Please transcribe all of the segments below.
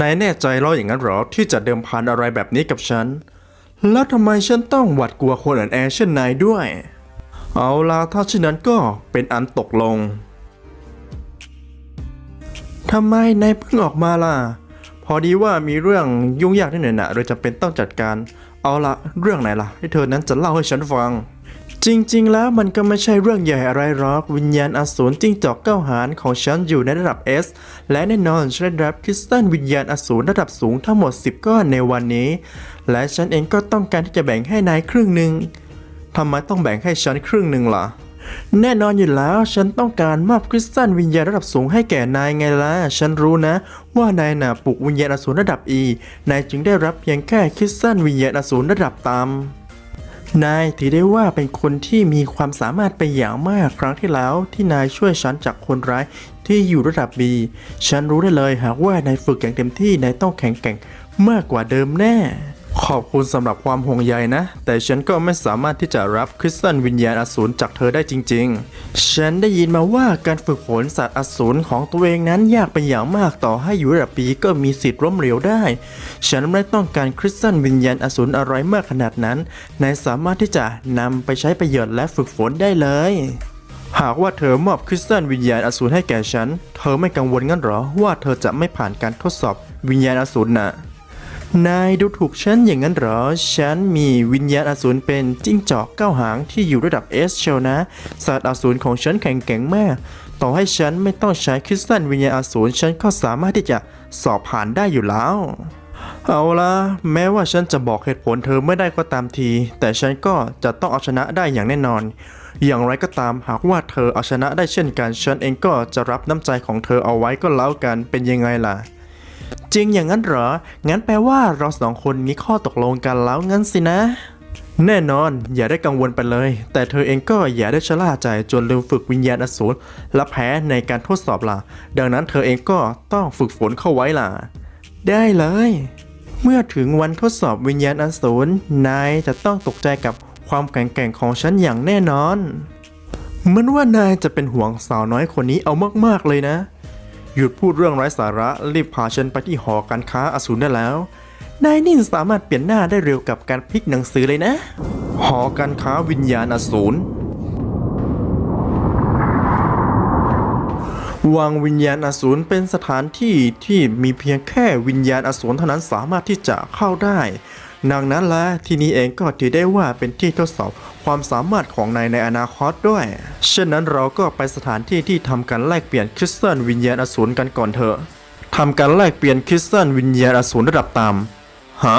นายแน่ใจแล้วอย่างนั้นหรอที่จะเดิมพันอะไรแบบนี้กับฉัน แล้วทำไมฉันต้องหวาดกลัวคนอ่อนแอเช่นนายด้วย เอาล่ะถ้าเช่นนั้นก็เป็นอันตกลงทำไมนายเพิ่งออกมาล่ะ พอดีว่ามีเรื่องยุ่งยากนิดหน่อยนะโดยจำเป็นต้องจัดการ เอาละเรื่องไหนล่ะที่เธอนั้นจะเล่าให้ฉันฟัง จริงๆ แล้วมันก็ไม่ใช่เรื่องใหญ่อะไรหรอก วิญญาณอสูรจิ้งจอกเก้าหารของฉันอยู่ในระดับ S และแน่นอนฉันได้รับคริสตัลวิญญาณอสูรระดับสูงทั้งหมด 10 ก้อนในวันนี้ และฉันเองก็ต้องการที่จะแบ่งให้นายครึ่งหนึ่งทำไมต้องแบ่งให้ฉันครึ่งหนึ่งล่ะ แน่นอนอยู่แล้วฉันต้องการมอบคริสตัลวิญญาณระดับสูงให้แก่นายไงล่ะ ฉันรู้นะ ว่านายน่ะปลุกวิญญาณอสูรระดับ E นายจึงได้รับเพียงแค่คริสตัลวิญญาณอสูรระดับต่ำ นายถือได้ว่าเป็นคนที่มีความสามารถไปอย่างมากครั้งที่แล้วที่นายช่วยฉันจากคนร้ายที่อยู่ระดับ B ฉันรู้ได้เลยหากว่านายฝึกอย่างเต็มที่นายต้องแข็งแกร่งมากกว่าเดิมแน่ ขอบคุณสำหรับความห่วงใยนะ แต่ฉันก็ไม่สามารถที่จะรับคริสตัลวิญญาณอสูรจากเธอได้จริง ๆ ฉันได้ยินมาว่าการฝึกฝนสัตว์อสูรของตัวเองนั้นยากเป็นอย่างมากต่อให้อยู่ระดับปีก็มีสิทธิ์ล้มเหลวได้ ฉันไม่ต้องการคริสตัลวิญญาณอสูรอะไรมากขนาดนั้นนายสามารถที่จะนำไปใช้ประโยชน์และฝึกฝนได้เลย หากว่าเธอมอบคริสตัลวิญญาณอสูรให้แก่ฉัน เธอไม่กังวลงั้นหรอว่าเธอจะไม่ผ่านการทดสอบวิญญาณอสูรน่ะ นายดูถูกฉันอย่างนั้นเหรอ ฉันมีวิญญาณอสูรเป็นจิ้งจอกเก้าหางที่อยู่ระดับ S เชียวนะสัตว์อสูรของฉันแข็งแกร่งมาก ต่อให้ฉันไม่ต้องใช้คริสตัลวิญญาณอสูรฉันก็สามารถที่จะสอบผ่านได้อยู่แล้ว เอาละแม้ว่าฉันจะบอกเหตุผลเธอไม่ได้ก็ตามที แต่ฉันก็จะต้องเอาชนะได้อย่างแน่นอน อย่างไรก็ตามหากว่าเธอเอาชนะได้เช่นกัน ฉันเองก็จะรับน้ำใจของเธอเอาไว้ก็แล้วกันเป็นยังไงล่ะ จริงอย่างนั้นเหรอ งั้นแปลว่าเราสองคนมีข้อตกลงกันแล้วงั้นสินะ แน่นอน อย่าได้กังวลไปเลย แต่เธอเองก็อย่าได้ชะล่าใจจนลืมฝึกวิญญาณอสูรและแพ้ในการทดสอบล่ะ ดังนั้นเธอเองก็ต้องฝึกฝนเข้าไว้ล่ะ ได้เลย เมื่อถึงวันทดสอบวิญญาณอสูรนายจะต้องตกใจกับความแข็งแกร่งของฉันอย่างแน่นอนมือนว่านายจะเป็นห่วงสาวน้อยคนนี้เอามากๆเลยนะ หยุดพูดเรื่องไร้สาระรีบพาฉันไปที่หอการค้าอสูรได้แล้ว นายนี่สามารถเปลี่ยนหน้าได้เร็วกับการพลิกหนังสือเลยนะ หอการค้าวิญญาณอสูรวังวิญญาณอสูรเป็นสถานที่ที่มีเพียงแค่วิญญาณอสูรเท่านั้นสามารถที่จะเข้าได้ ดังนั้นและที่นี้เองก็ถือได้ว่าเป็นที่ทดสอบ ความสามารถของนายในอนาคตด้วย เช่นนั้นเราก็ไปสถานที่ที่ทำการแลกเปลี่ยนคริสตัลวิญญาณอสูรกันก่อนเถอะทำการแลกเปลี่ยนคริสตัลวิญญาณอสูรระดับต่ำฮะ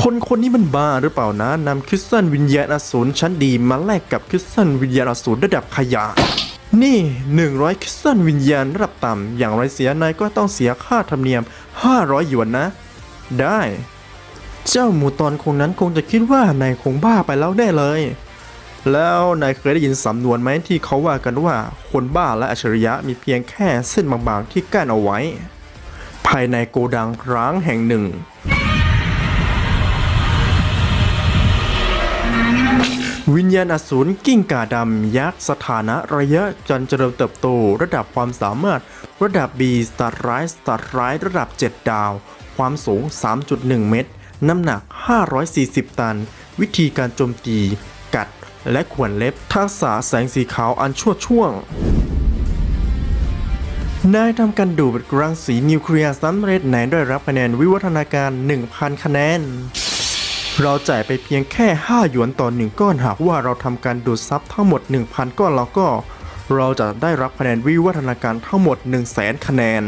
คนคนนี้มันบ้าหรือเปล่านะนำคริสตัลวิญญาณอสูรชั้นดีมาแลกกับคริสตัลวิญญาณอสูรระดับขยะ นี่ 100คริสตัลวิญญาณระดับต่ำอย่างไรเสียนายก็ต้องเสียค่าธรรมเนียม 500หยวนนะ ได้ เจ้าหมูตอนคงนั้นคงจะคิดว่านายคงบ้าไปแล้วแน่เลย แล้วนายเคยได้ยินสำนวนไหมที่เขาว่ากันว่าคนบ้าและอัจฉริยะมีเพียงแค่เส้นบางๆที่กั้นเอาไว้ ภายในโกดังร้างแห่งหนึ่งวิญญาณอสูรกิ้งก่าดำ ยักษ์สถานะระยะจนเจริญเติบโต ระดับความสามารถ ระดับ B สตาร์ไรส์สตาร์ไรส์ระดับ 7 ดาว ความสูง 3.1 เมตร น้ำหนัก 540 ตัน วิธีการโจมตี กัด และขวนเล็บทักษะแสงสีขาวอันชั่วช่วง นายทำการดูดรังสีนิวเคลียร์สำเร็จนายได้รับคะแนนวิวัฒนาการ 1,000 คะแนน เราจ่ายไปเพียงแค่ 5 หยวนต่อหนึ่งก้อนหากว่าเราทำการดูดซับทั้งหมด 1,000 ก้อนแล้วก็ เราจะได้รับคะแนนวิวัฒนาการทั้งหมด 1 0 0 0 0แสนคะแนน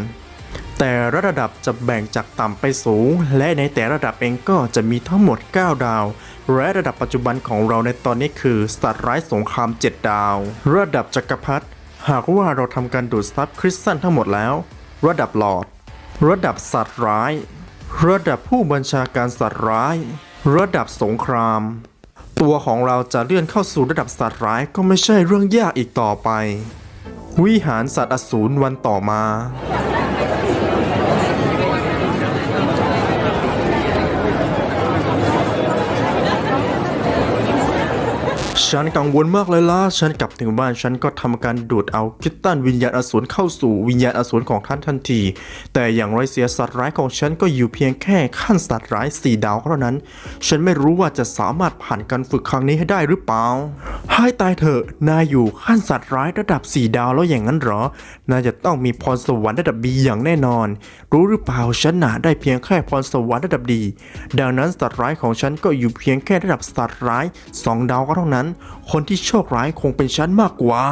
แต่ละระดับจะแบ่งจากต่ำไปสูง และในแต่ระดับเองก็จะมีทั้งหมด 9 ดาว และระดับปัจจุบันของเราในตอนนี้คือสัตาร์ไรสงคราม 7 ดาว ระดับจักรพรรดิหากว่าเราทำการดูดซับคริสตัลทั้งหมดแล้ว ระดับหลอด ระดับสัตว์ร้าย ระดับผู้บัญชาการสัตว์ร้าย ระดับสงคราม ตัวของเราจะเลื่อนเข้าสู่ระดับสัตว์ร้ายก็ไม่ใช่เรื่องยากอีกต่อไป วิหารสัตว์อสูรวันต่อมา ฉันกังวลมากเลยล่ะ ฉันกลับถึงบ้านฉันก็ทำการดูดเอาคิตตันวิญญาณอสูรเข้าสู่วิญญาณอสูรของท่านทันที แต่อย่างไรเสียสัตว์ร้ายของฉันก็อยู่เพียงแค่ขั้นสัตว์ร้ายสี่ดาวเท่านั้น ฉันไม่รู้ว่าจะสามารถผ่านการฝึกครั้งนี้ให้ได้หรือเปล่าให้ตายเถอะ นายอยู่ขั้นสัตว์ร้ายระดับสี่ดาวแล้วอย่างนั้นหรอ นายจะต้องมีพรสวรรค์ระดับบีอย่างแน่นอน รู้หรือเปล่าฉันน่ะได้เพียงแค่พรสวรรค์ระดับดี ดังนั้นสัตว์ร้ายของฉันก็อยู่เพียงแค่ระดับสัตว์ร้ายสองดาวก็เท่านั้นคนที่โชคร้ายคงเป็นฉันมากกว่า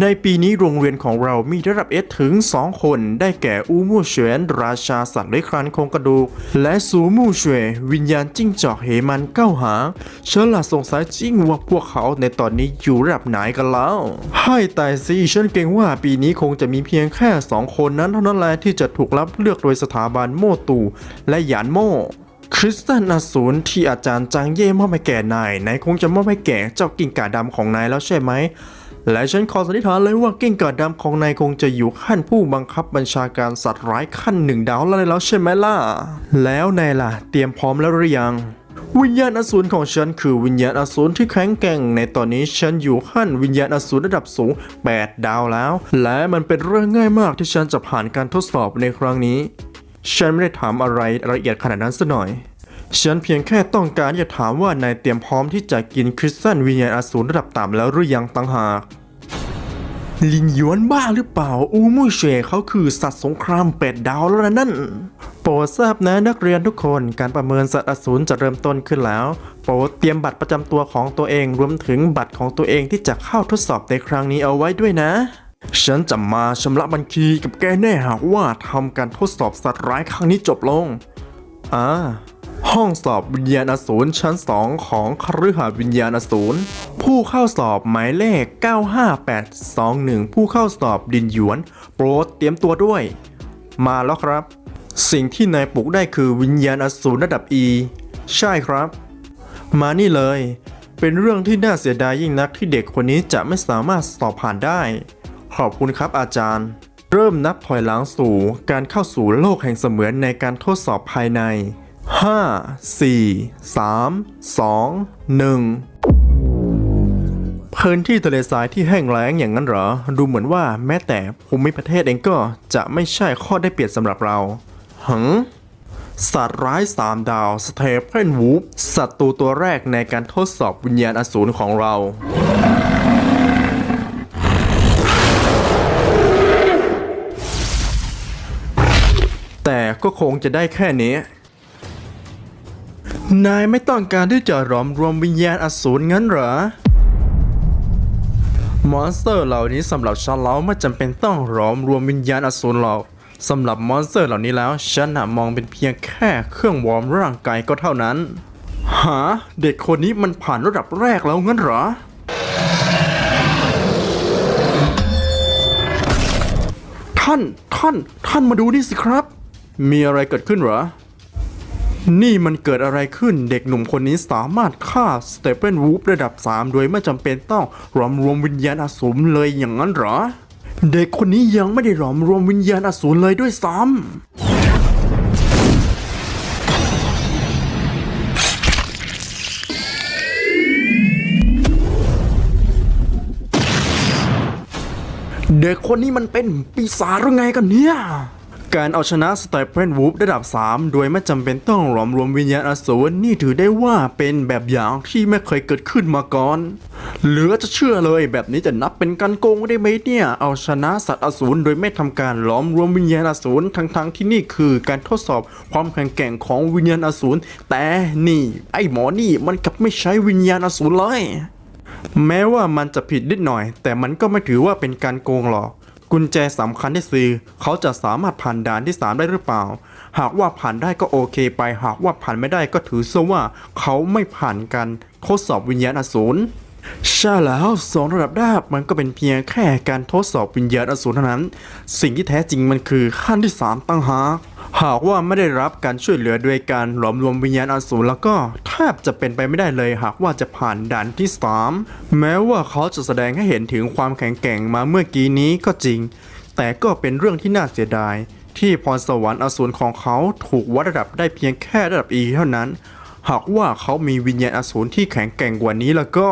ในปีนี้โรงเรียนของเรามีระดับเอสถึง 2 คน ได้แก่อูมูเฉวนราชาสัตว์เลื้อยคลานโครงกระดูก และซูมูเฉววิญญาณจิ้งจอกเหมันเก้าหางฉันละสงสัยจริงว่าพวกเขาในตอนนี้อยู่ระดับไหนกันแล้ว ให้ตายสิฉันเกรงว่าปีนี้คงจะมีเพียงแค่ 2 คนนั้นเท่านั้นแหละที่จะถูกรับเลือกโดยสถาบันโมตูและหยานโม คริสตันอสูรที่อาจารย์จางเย่มอบให้แก่นายนายคงจะมอบให้แก่เจ้ากิ่งก่าดำของนายแล้วใช่ไหมและฉันขอสันนิษฐานเลยว่ากิ้งก่าดำของนายคงจะอยู่ขั้นผู้บังคับบัญชาการสัตว์ร้ายขั้นหนึ่งดาวแล้วแล้วใช่ไหมล่ะ แล้วนายล่ะ เตรียมพร้อมแล้วหรือยัง วิญญาณอสูรของฉันคือวิญญาณอสูรที่แข็งแกร่ง ในตอนนี้ฉันอยู่ขั้นวิญญาณอสูรระดับสูง 8 ดาวแล้ว และมันเป็นเรื่องง่ายมากที่ฉันจะผ่านการทดสอบในครั้งนี้ ฉันไม่ได้ถามอะไรละเอียดขนาดนั้นซะหน่อย ฉันเพียงแค่ต้องการจะถามว่านายเตรียมพร้อมที่จะกินคริสตัลวิญญาณอสูรระดับต่ำแล้วหรือยังตั้งหากลินยวนบ้าหรือเปล่า อูมุยเฉยเขาคือสัตว์สงครามเป็ดดาวแล้วนะนั่น โปรดทราบนะนักเรียนทุกคนการประเมินสัตว์อสูรจะเริ่มต้นขึ้นแล้ว โปรดเตรียมบัตรประจำตัวของตัวเองรวมถึงบัตรของตัวเองที่จะเข้าทดสอบในครั้งนี้เอาไว้ด้วยนะ ฉันจะมาชำระบัญชีกับแกแน่หากว่าทำการทดสอบสัตว์ร้ายครั้งนี้จบลง อ่า ห้องสอบวิญญาณอสูรชั้น 2 ของคฤหาสน์วิญญาณอสูรผู้เข้าสอบหมายเลข 95821 ผู้เข้าสอบดินหยวน โปรดเตรียมตัวด้วย มาแล้วครับ สิ่งที่นายปลุกได้คือวิญญาณอสูรระดับ E ใช่ครับ มานี่เลย เป็นเรื่องที่น่าเสียดายยิ่งนักที่เด็กคนนี้จะไม่สามารถสอบผ่านได้ ขอบคุณครับอาจารย์ เริ่มนับถอยหลังสู่การเข้าสู่โลกแห่งเสมือนในการทดสอบภายใน 5 4 3 2 1 พื้นที่ทะเลทรายที่แห้งแล้งอย่างนั้นเหรอ ดูเหมือนว่าแม้แต่ภูมิประเทศเองก็จะไม่ใช่ข้อได้เปรียบสำหรับเราหังสัตว์ร้ายสามดาวสเตเพนวูฟศัตรูตัวแรกในการทดสอบวิญญาณอสูรของเรา แต่ก็คงจะได้แค่นี้ นายไม่ต้องการที่จะหลอมรวมวิญญาณอสูรงั้นเหรอ มอนสเตอร์เหล่านี้สำหรับฉันแล้วไม่จำเป็นต้องหลอมรวมวิญญาณอสูรหรอกสำหรับมอนสเตอร์เหล่านี้แล้ว ฉันน่ะมองเป็นเพียงแค่เครื่องวอร์มร่างกายก็เท่านั้นหาเด็กคนนี้มันผ่านระดับแรกแล้วงั้นเหรอ ท่านท่านท่านมาดูนี่สิครับ มีอะไรเกิดขึ้นเหรอ นี่มันเกิดอะไรขึ้นเด็กหนุ่มคนนี้สามารถฆ่าสเตเปนวูฟระดับ 3 โดยไม่จำเป็นต้องรวมรวมวิญญาณอสูรเลยอย่างนั้นเหรอ เด็กคนนี้ยังไม่ได้รวมรวมวิญญาณอสูรเลยด้วยซ้ำเด็กคนนี้มันเป็นปีศาจหรือไงกันเนี่ย การเอาชนะสไตเปนวูฟระดับ 3 โดยไม่จำเป็นต้องหลอมรวมวิญญาณอสูรนี่ถือได้ว่าเป็นแบบอย่างที่ไม่เคยเกิดขึ้นมาก่อน เหลือจะเชื่อเลยแบบนี้จะนับเป็นการโกงได้ไหมเนี่ย เอาชนะสัตว์อสูรโดยไม่ทำการหลอมรวมวิญญาณอสูรทั้งๆที่นี่คือการทดสอบความแข็งแกร่งของวิญญาณอสูรแต่นี่ ไอ้หมอนี่มันกลับไม่ใช้วิญญาณอสูรเลยแม้ว่ามันจะผิดนิดหน่อย แต่มันก็ไม่ถือว่าเป็นการโกงหรอก กุญแจสำคัญที่สือเขาจะสามารถผ่านด่านที่ 3 ได้หรือเปล่า หากว่าผ่านได้ก็โอเคไป หากว่าผ่านไม่ได้ก็ถือซะว่าเขาไม่ผ่านการทดสอบวิญญาณอสูรใช่แล้วสองระดับดาบมันก็เป็นเพียงแค่การทดสอบวิญญาณอสูรเท่านั้น สิ่งที่แท้จริงมันคือขั้นที่ 3ตั้งหาก หากว่าไม่ได้รับการช่วยเหลือโดยการหลอมรวมวิญญาณอสูรแล้วก็แทบจะเป็นไปไม่ได้เลย หากว่าจะผ่านด่านที่ 3 แม้ว่าเขาจะแสดงให้เห็นถึงความแข็งแกร่งมาเมื่อกี้นี้ก็จริง แต่ก็เป็นเรื่องที่น่าเสียดาย ที่พรสวรรค์อสูรของเขาถูกวัดระดับได้เพียงแค่ระดับ E เท่านั้น หากว่าเขามีวิญญาณอสูรที่แข็งแกร่งกว่านี้แล้วก็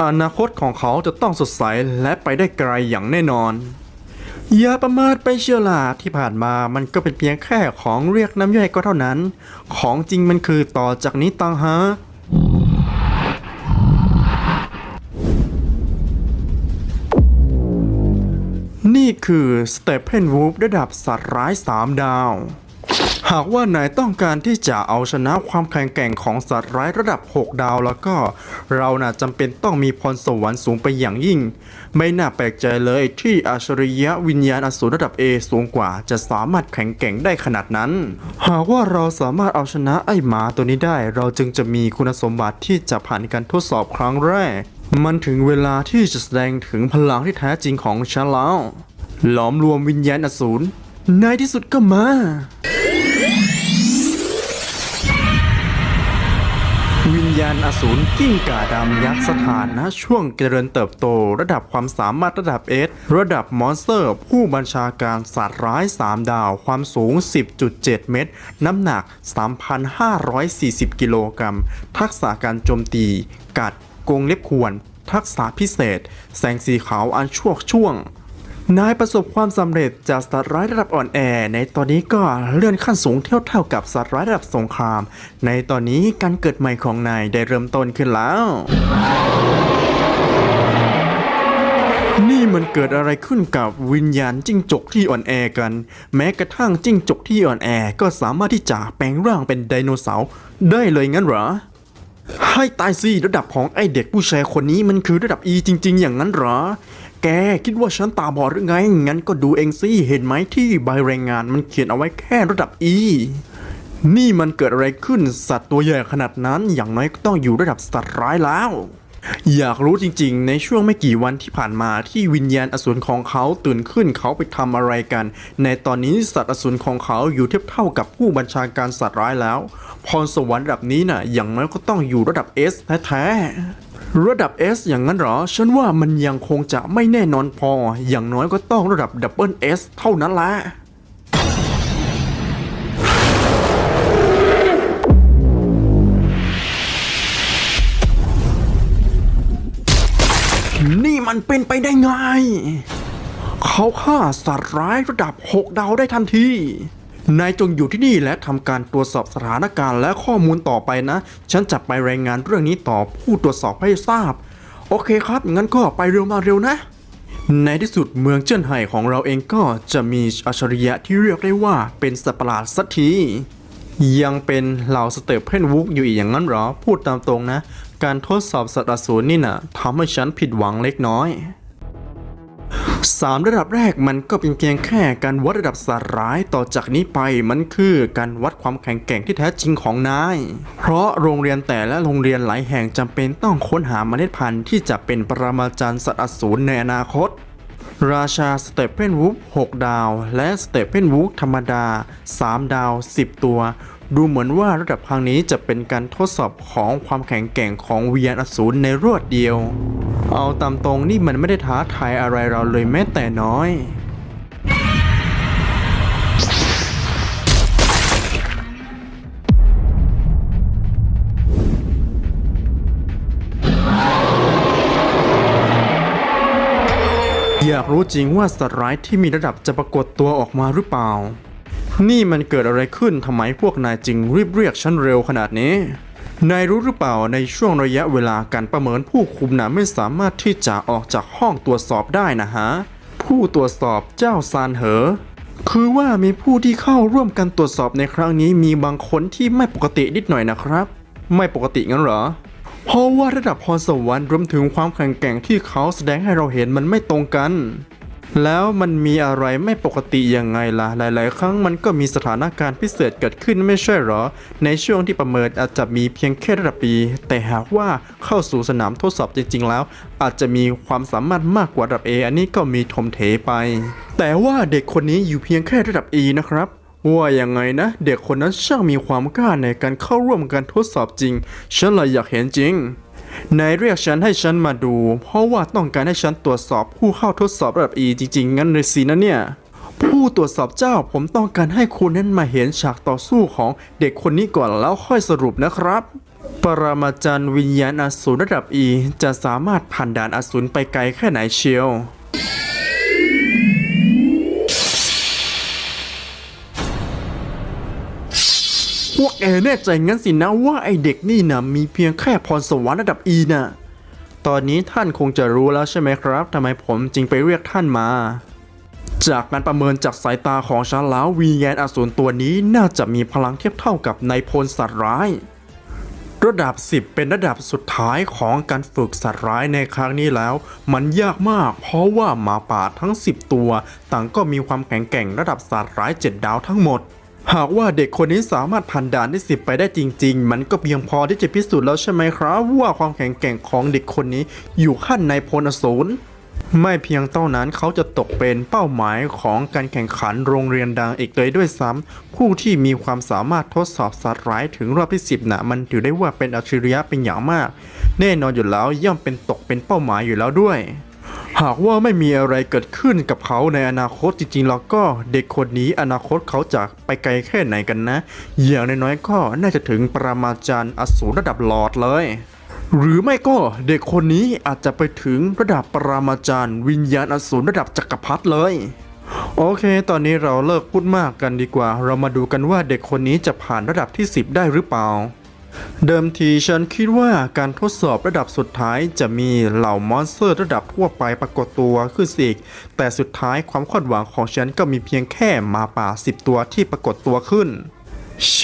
อนาคตของเขาจะต้องสดใสและไปได้ไกลอย่างแน่นอน อย่าประมาทไปเชียวล่ะที่ผ่านมามันก็เป็นเพียงแค่ของเรียกน้ำย่อยก็เท่านั้น ของจริงมันคือต่อจากนี้ต่างหากนี่คือสเตปเพนวูฟระดับสัตว์ร้าย3ดาว หากว่านายต้องการที่จะเอาชนะความแข็งแกร่งของสัตว์ร้ายระดับ 6 ดาวแล้วก็ เราน่ะจำเป็นต้องมีพรสวรรค์สูงไปอย่างยิ่ง ไม่น่าแปลกใจเลยที่อัจฉริยะวิญญาณอสูรระดับ A สูงกว่าจะสามารถแข็งแกร่งได้ขนาดนั้น หากว่าเราสามารถเอาชนะไอ้หมาตัวนี้ได้ เราจึงจะมีคุณสมบัติที่จะผ่านการทดสอบครั้งแรก มันถึงเวลาที่จะแสดงถึงพลังที่แท้จริงของฉันแล้วหลอมรวมวิญญาณอสูรในที่สุดก็มา ญาณอสูรกิ้งก่าดำยักษ์สถานนะช่วงเจริญเติบโต ระดับความสามารถระดับเอสระดับมอนสเตอร์ ผู้บัญชาการสัตว์ร้าย 3 ดาว ความสูง 10.7 เมตร น้ำหนัก 3,540 กิโลกรัม ทักษะการโจมตี กัดกงเล็บข่วน ทักษะพิเศษ แสงสีขาวอันช่วงช่วง นายประสบความสำเร็จจากสัตว์ร้ายระดับอ่อนแอ ในตอนนี้ก็เลื่อนขั้นสูงเท่าเท่ากับสัตว์ร้ายระดับสงคราม ในตอนนี้การเกิดใหม่ของนายได้เริ่มต้นขึ้นแล้ว นี่มันเกิดอะไรขึ้นกับวิญญาณจิ้งจกที่อ่อนแอกัน แม้กระทั่งจิ้งจกที่อ่อนแอก็สามารถที่จะแปลงร่างเป็นไดโนเสาร์ได้เลยงั้นเหรอให้ตายสิระดับของไอเด็กผู้ชายคนนี้มันคือระดับ E จริง ๆ อย่างนั้นเหรอ แกคิดว่าฉันตาบอดหรือไง งั้นก็ดูเองสิ เห็นไหมที่ใบรายงานมันเขียนเอาไว้แค่ระดับ E นี่มันเกิดอะไรขึ้น สัตว์ตัวใหญ่ขนาดนั้น อย่างน้อยก็ต้องอยู่ระดับสัตว์ร้ายแล้ว อยากรู้จริงๆ ในช่วงไม่กี่วันที่ผ่านมาที่วิญญาณอสูรของเขาตื่นขึ้นเขาไปทำอะไรกัน ในตอนนี้สัตว์อสูรของเขาอยู่เทียบเท่ากับผู้บัญชาการสัตว์ร้ายแล้ว พรสวรรค์ระดับนี้น่ะ อย่างน้อยก็ต้องอยู่ระดับ S แท้ๆระดับ S อย่างนั้นเหรอ ฉันว่ามันยังคงจะไม่แน่นอนพอ อย่างน้อยก็ต้องระดับดับเบิล S เท่านั้นแหละ มันเป็นไปได้ไง เขาฆ่าสัตว์ร้ายระดับ 6 ดาวได้ทันทีนายจงอยู่ที่นี่และทำการตรวจสอบสถานการณ์และข้อมูลต่อไปนะ ฉันจะไปรายงานเรื่องนี้ต่อผู้ตรวจสอบให้ทราบ โอเคครับ งั้นก็ไปเร็วมาเร็วนะ ในที่สุดเมืองเจิ้นไห่ของเราเองก็จะมีอัจฉริยะที่เรียกได้ว่าเป็นสัตว์ประหลาดสักที ยังเป็นเหล่าสเตปเพนวุกอยู่อีกอย่างนั้นเหรอ พูดตามตรงนะ การทดสอบสัตว์อสูรนี่นะทำให้ฉันผิดหวังเล็กน้อยสามระดับแรกมันก็เป็นเพียงแค่การวัดระดับสัตว์ร้ายต่อจากนี้ไปมันคือการวัดความแข็งแกร่งที่แท้จริงของนาย เพราะโรงเรียนแต่ละโรงเรียนหลายแห่งจำเป็นต้องค้นหาเมล็ดพันธุ์ที่จะเป็นปรมาจารย์สัตว์อสูรในอนาคต ราชาสเตปเพนวูฟ6ดาว และสเตปเพนวูฟธรรมดา 3 ดาว 10 ตัว ดูเหมือนว่าระดับครั้งนี้จะเป็นการทดสอบของความแข็งแกร่งของวิญญาณอสูรในรวดเดียว เอาตามตรงนี่มันไม่ได้ท้าทายอะไรเราเลยแม้แต่น้อย อยากรู้จริงว่าสัตว์ร้ายที่มีระดับจะปรากฏตัวออกมาหรือเปล่า นี่มันเกิดอะไรขึ้นทำไมพวกนายจึงรีบเรียกฉันเร็วขนาดนี้ นายรู้หรือเปล่าในช่วงระยะเวลาการประเมินผู้คุมน่ะไม่สามารถที่จะออกจากห้องตรวจสอบได้นะฮะ ผู้ตรวจสอบเจ้าซานเหอ คือว่ามีผู้ที่เข้าร่วมกันตรวจสอบในครั้งนี้มีบางคนที่ไม่ปกตินิดหน่อยนะครับ ไม่ปกติงั้นเหรอเพราะว่าระดับพรสวรรค์รวมถึงความแข็งแกร่งที่เขาแสดงให้เราเห็นมันไม่ตรงกัน แล้วมันมีอะไรไม่ปกติยังไงล่ะ หลาย ๆ ครั้งมันก็มีสถานการณ์พิเศษเกิดขึ้นไม่ใช่หรอ ในช่วงที่ประเมินอาจจะมีเพียงแค่ระดับปี แต่หากว่าเข้าสู่สนามทดสอบจริง ๆ แล้ว อาจจะมีความสามารถมากกว่าระดับ A อันนี้ก็มีทมเทไป แต่ว่าเด็กคนนี้อยู่เพียงแค่ระดับ E นะครับว่ายังไงนะ เด็กคนนั้นช่างมีความกล้าในการเข้าร่วมการทดสอบจริง ฉันเลยอยากเห็นจริง นายเรียกฉันให้ฉันมาดู เพราะว่าต้องการให้ฉันตรวจสอบผู้เข้าทดสอบระดับ E จริง ๆ งั้นเลยสินะเนี่ย ผู้ตรวจสอบเจ้าผมต้องการให้คุณนั้นมาเห็นฉากต่อสู้ของเด็กคนนี้ก่อนแล้วค่อยสรุปนะครับ ปรมาจารย์วิญญาณอสูรระดับ E จะสามารถผ่านด่านอสูรไปไกลแค่ไหนเชียว พวกแกแน่ใจงั้นสินะว่าไอเด็กนี่นะมีเพียงแค่พรสวรรค์ระดับ E นะตอนนี้ท่านคงจะรู้แล้วใช่ไหมครับทำไมผมจึงไปเรียกท่านมา จากการประเมินจากสายตาของฉันแล้ววีแยนอสูรตัวนี้น่าจะมีพลังเทียบเท่ากับนายพลสัตว์ร้าย ระดับ 10 เป็นระดับสุดท้ายของการฝึกสัตว์ร้ายในครั้งนี้แล้ว มันยากมาก เพราะว่าหมาป่าทั้ง 10 ตัว ต่างก็มีความแข็งแกร่งระดับสัตว์ร้าย 7 ดาวทั้งหมด หากว่าเด็กคนนี้สามารถผ่านด่านที่10ไปได้จริง ๆ มันก็เพียงพอที่จะพิสูจน์แล้วใช่ไหมครับ ว่าความแข็งแกร่งของเด็กคนนี้อยู่ขั้นในพลอสูรไม่เพียงเท่านั้นเขาจะตกเป็นเป้าหมายของการแข่งขันโรงเรียนดังอีกเลยด้วยซ้ำผู้ที่มีความสามารถทดสอบสัตว์ร้ายถึงรอบที่ 10นะมันถือได้ว่าเป็นอัจฉริยะเป็นอย่างมาก แน่นอนอยู่แล้วย่อมเป็นตกเป็นเป้าหมายอยู่แล้วด้วย หากว่าไม่มีอะไรเกิดขึ้นกับเขาในอนาคตจริงๆ แล้วก็เด็กคนนี้อนาคตเขาจะไปไกลแค่ไหนกันนะ อย่างน้อยๆก็น่าจะถึงปรมาจารย์อสูรระดับหลอดเลย หรือไม่ก็เด็กคนนี้อาจจะไปถึงระดับปรามาจารย์ วิญญาณอสูรระดับจักรพรรดิเลยโอเค ตอนนี้เราเลิกพูดมากกันดีกว่า เรามาดูกันว่าเด็กคนนี้จะผ่านระดับที่ 10 ได้หรือเปล่า เดิมทีฉันคิดว่าการทดสอบระดับสุดท้ายจะมีเหล่ามอนสเตอร์ระดับทั่วไปปรากฏตัวขึ้นสิแต่สุดท้ายความคาดหวังของฉันก็มีเพียงแค่มาป่า 10 ตัวที่ปรากฏตัวขึ้น เช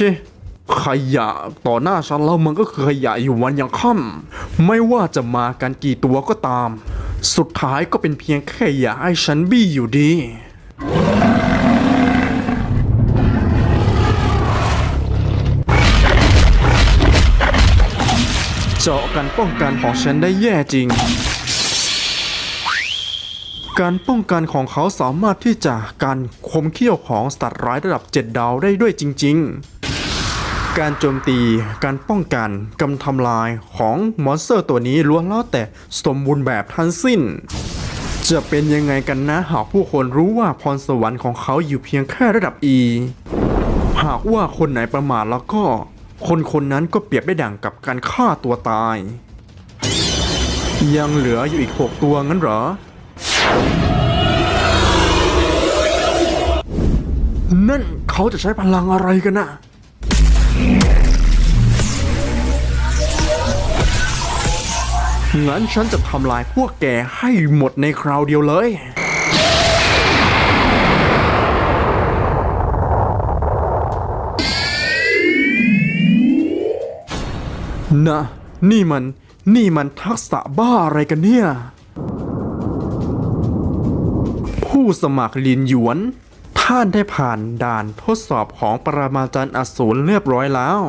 ขยะต่อหน้าฉันแล้วมันก็คือขยะอยู่วันยังค่ำไม่ว่าจะมากันกี่ตัวก็ตาม สุดท้ายก็เป็นเพียงแค่อยากให้ฉันบี้อยู่ดี เจาะกันป้องกันของฉันได้แย่จริง การป้องกันของเขาสามารถที่จะการคมเขี้ยวของสัตว์ร้ายระดับ 7 ดาวได้ด้วยจริง ๆ การโจมตี การป้องกันกำทำลายของมอนสเตอร์ตัวนี้ล้วนแล้วแต่สมบูรณ์แบบทั้งสิ้นจะเป็นยังไงกันนะหากผู้คนรู้ว่าพรสวรรค์ของเขาอยู่เพียงแค่ระดับ E หากว่าคนไหนประมาทแล้วก็ คนคนนั้นก็เปรียบได้ดังกับการฆ่าตัวตาย ยังเหลืออยู่อีก6ตัวงั้นเหรอ นั่นเขาจะใช้พลังอะไรกันน่ะงั้นฉันจะทำลายพวกแกให้หมดในคราวเดียวเลย นะ นี่มัน นี่มันทักษะบ้าอะไรกันเนี่ย ผู้สมัครลินหยวน ท่านได้ผ่านด่านทดสอบของปรมาจารย์อสูรเรียบร้อยแล้ว